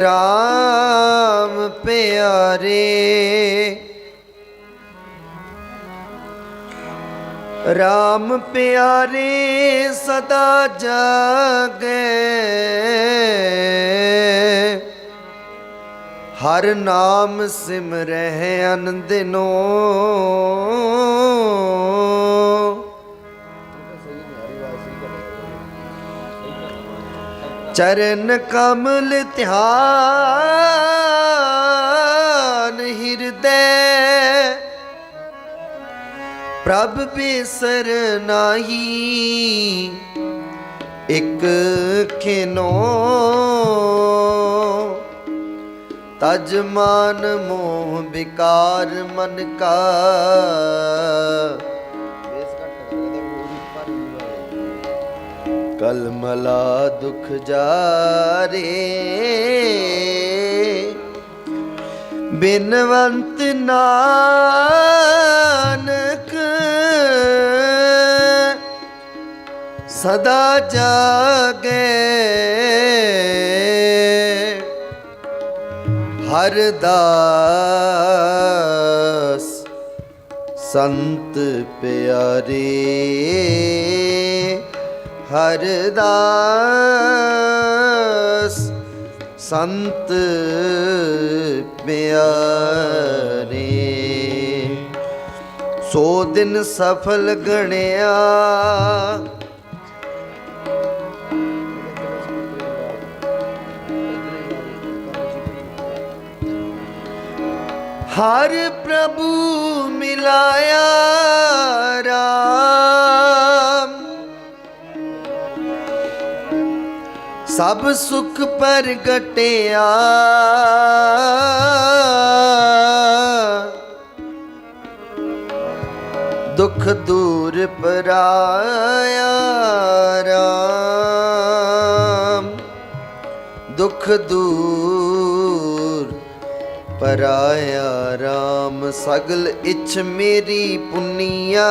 ਰਾਮ ਪਿਆਰੇ। ਰਾਮ ਪਿਆਰੇ ਸਦਾ ਜਾਗੇ। ਹਰ ਨਾਮ ਸਿਮਰਹਿ ਅਨੰਦਿਨੋ। ਚਰਨ ਕਮਲ ਧਿਆਨ ਹਿਰਦੈ। ਪ੍ਰਭ ਬਿਸਰ ਨਾਹੀ, ਇਕ ਖਿਨੋ। ਤਜ ਮਾਨ ਮੋਹ ਵਿਕਾਰ ਮਨ ਕਾ। ਕਲਮਲਾ ਦੁਖ ਜਾਰੇ ਬਿਨਵੰਤ ਨਾਨਕ ਸਦਾ ਜਾਗੇ ਹਰ ਦਾਸ ਸੰਤ ਪਿਆਰੇ ਹਰਦਾਸ। ਸੰਤ ਪਿਆਰੇ ਸੋ ਦਿਨ ਸਫਲ ਗਣਿਆ। ਹਰ ਪ੍ਰਭੂ ਮਿਲਾਇਆ ਸਭ ਸੁਖ ਪ੍ਰਗਟਿਆ। ਦੁਖ ਦੂਰ ਪਰਾਇਆ ਰਾਮ। ਦੁਖ ਦੂਰ ਪਰਾਇਆ ਰਾਮ। ਸਗਲ ਇਛ ਮੇਰੀ ਪੁੰਨੀਆ।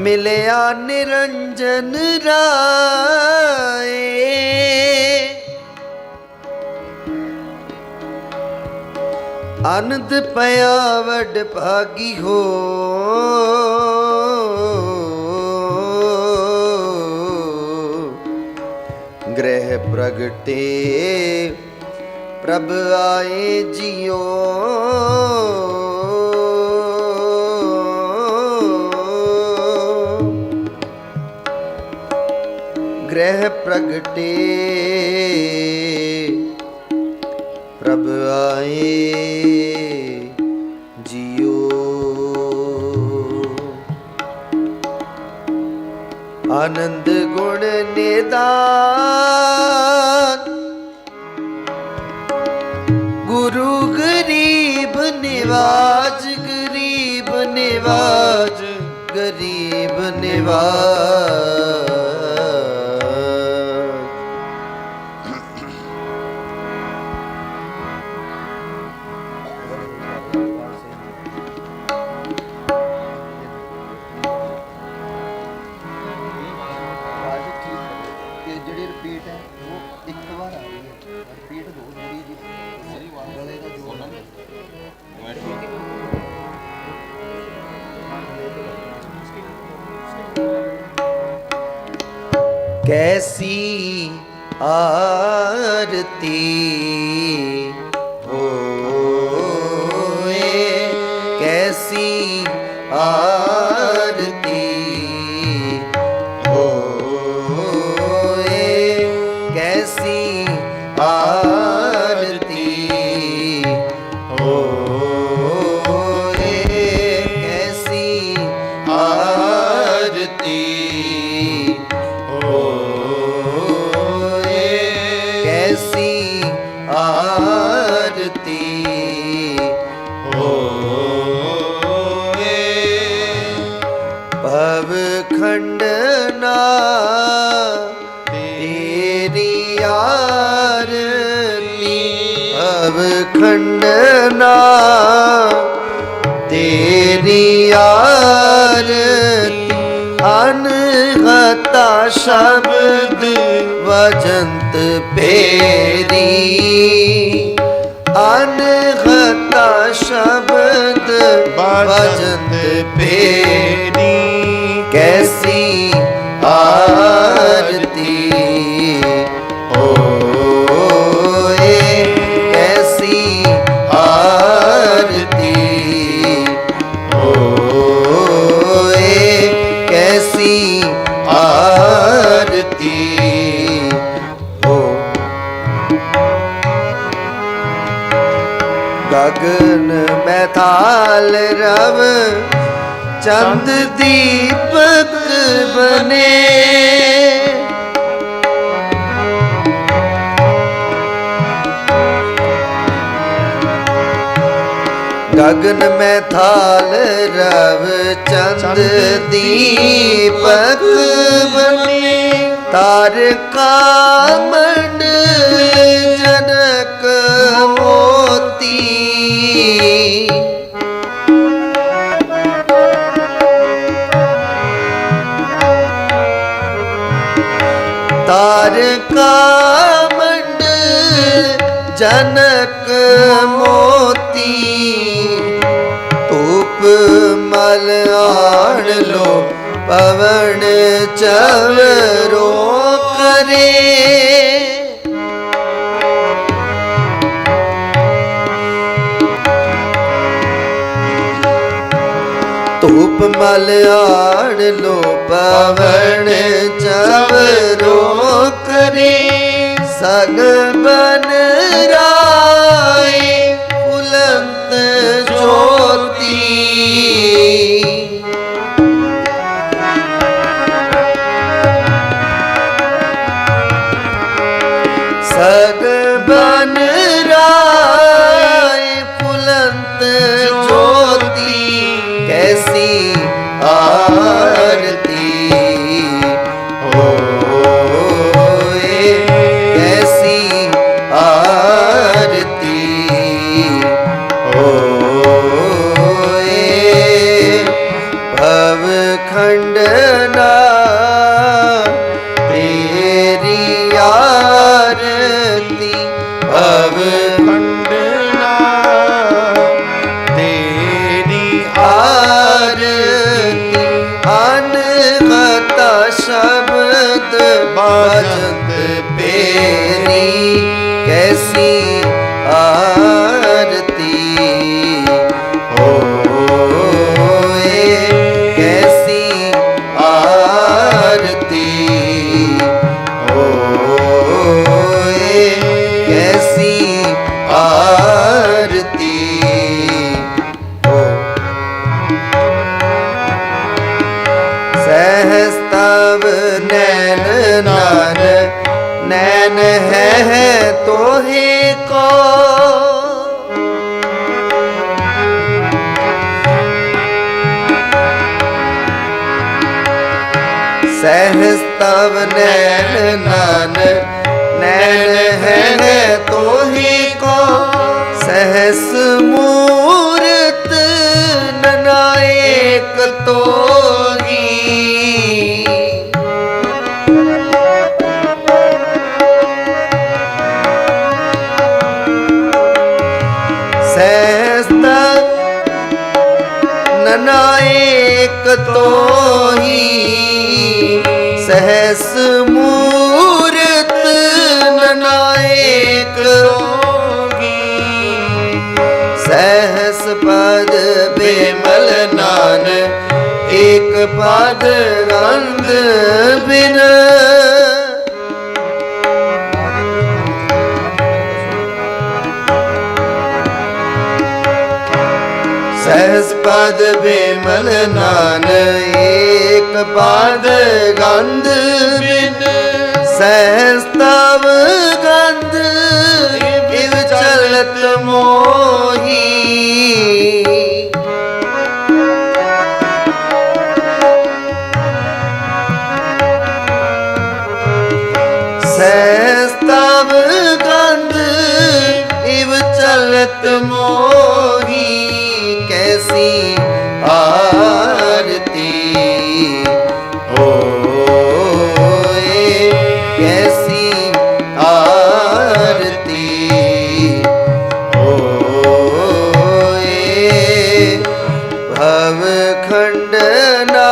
ਮਿਲਿਆ ਨਿਰੰਜਨ ਰਾਏ। ਅਨੰਦ ਪਿਆ ਵਡ ਭਾਗੀ ਹੋ। ਗ੍ਰਹਿ ਪ੍ਰਗਟੇ ਪ੍ਰਭ ਆਏ ਜਿਉ। ਗ੍ਰਹਿ ਪ੍ਰਗਟੇ। ਪ੍ਰਭ ਆਏ ਜਿਉ ਆਨੰਦ ਗੁਣ ਨਿਦਾਨ। ਗੁਰੂ ਗਰੀਬ ਨਿਵਾਜ ਗਰੀਬ ਨਿਵਾਜ ਗਰੀਬ ਨਿਵਾਜ। ਖੰਡਨਾ ਤੇਰੀ ਆਰਤੀ ਭਵ ਖੰਡਨਾ ਤੇਰੀ ਆਰਤੀ ਅਨਹਤਾ ਸ਼ਬਦ ਵਜੰਤ ਪੇਰੀ ਅਨਹਤਾ ਸ਼ਬਦ ਵਜੰਤ ਪੇਰੀ ਕੈਸੀ ਚੰਦ ਦੀਪਕ ਬਨੇ। ਗਗਨ ਮੈਂ ਥਾਲ ਰਵ ਚੰਦ ਦੀਪਕ ਬਨੇ। ਤਾਰਕਾ ਤਾਰਕਾ ਮੰਡ ਜਨਕ ਮੋਤੀ। ਧੂਪ ਮਲ ਆਣ ਲੋ, ਪਵਨ ਚਵਰੋ ਕਰੇ। ਧੂਪ ਮਲ ਆੜ ਲੋ, ਪਵਨ ਚਵਰੋ ਕਰੇ। ਸਗ ਬਨ ਤੋਹੀ ਸਹਸ ਮੂਰਤ ਨਨਾਇਕ ਰੋਗੀ। ਸਹਸ ਪਦ ਬੇਮਲ ਨਾਨ ਇੱਕ ਪਦ ਰੰਗ ਬਿਨ। ਪਦ ਬੇਮਲ ਨਾਨ ਏਕ ਪਦ ਗੰਧ ਬਿਨ। ਸਹਸ ਤਵ ਗੰਧ ਇਵ ਚਲਤ ਮੋਹੀ। ਖੰਡਨਾ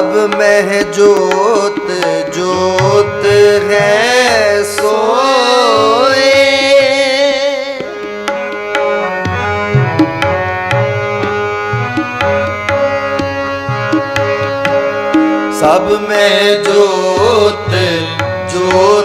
ਸਭ ਮਹਿ ਜੋਤ ਜੋਤ ਹੈ ਸੋਏ। ਸਭ ਮਹਿ ਜੋਤ ਜੋਤ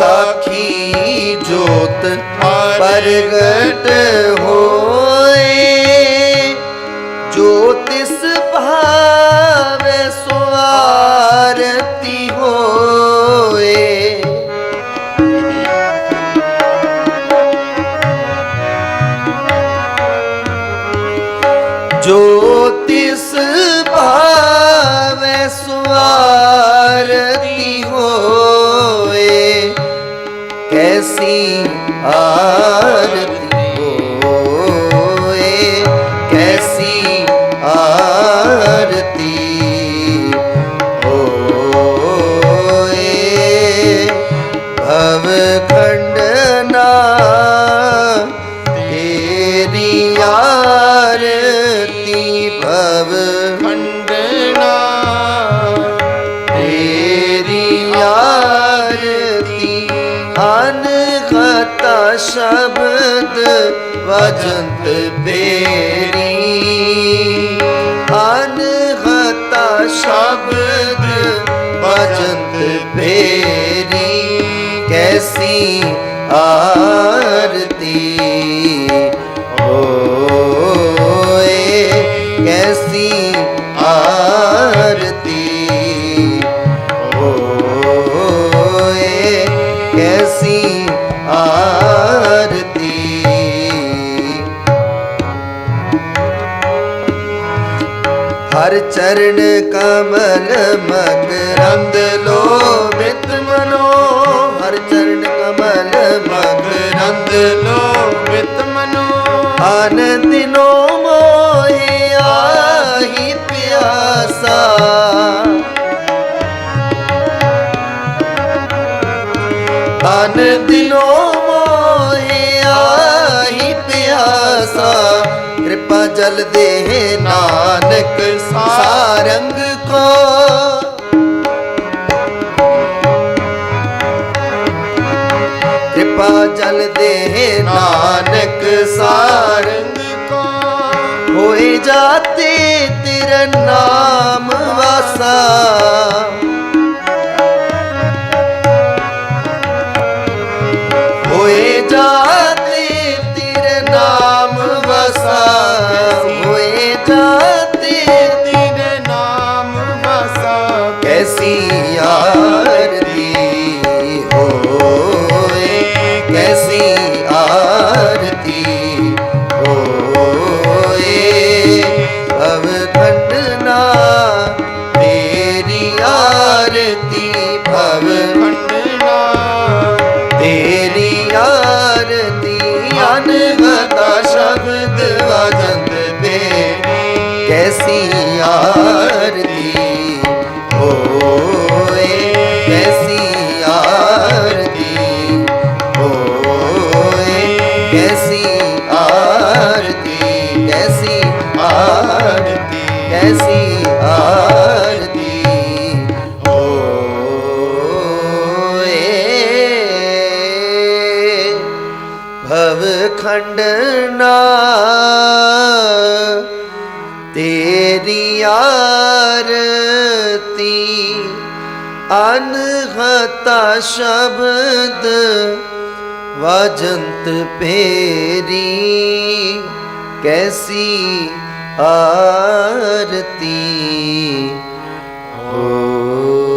ਸਾਖੀ ਜੋਤ ਪ੍ਰਗਟ ਹੋ ਸ਼ਬਦ ਵਜੰਤ ਬੇਰੀ ਅਨਹਤਾ ਸ਼ਬਦ ਵਜੰਤ ਬੇਰੀ ਕੈਸੀ ਆਰਤੀ ਆਸਾ ਅਨ ਦਿਨੋ ਮੋਹਿ ਆਹੀ ਪਿਆਸਾ। ਕਿਰਪਾ ਜਲ ਦੇ ਨਾਨਕ ਸਾਰੰਗ ਕੋ। ਕਿਰਪਾ ਜਲ ਦੇ ਨਾਨਕ ਸਾਰੰਗ ਕੋ। ਹੋਏ ਜਾਤੇ ਨਾਮ ਵਾਸਾ ਹੋਏ ਕੈਸੀ ਆਰਤੀ ਹੋਏ ਕੈਸੀ ਆਰਤੀ ਕੈਸੀ ਆਰਤੀ ਕੈਸੀ ਖੰਡਨਾ ਤੇਰੀ ਆਰਤੀ ਅਨਹਤਾ ਸ਼ਬਦ ਵਜੰਤ ਪੇਰੀ ਕੈਸੀ ਆਰਤੀ? ਹੋ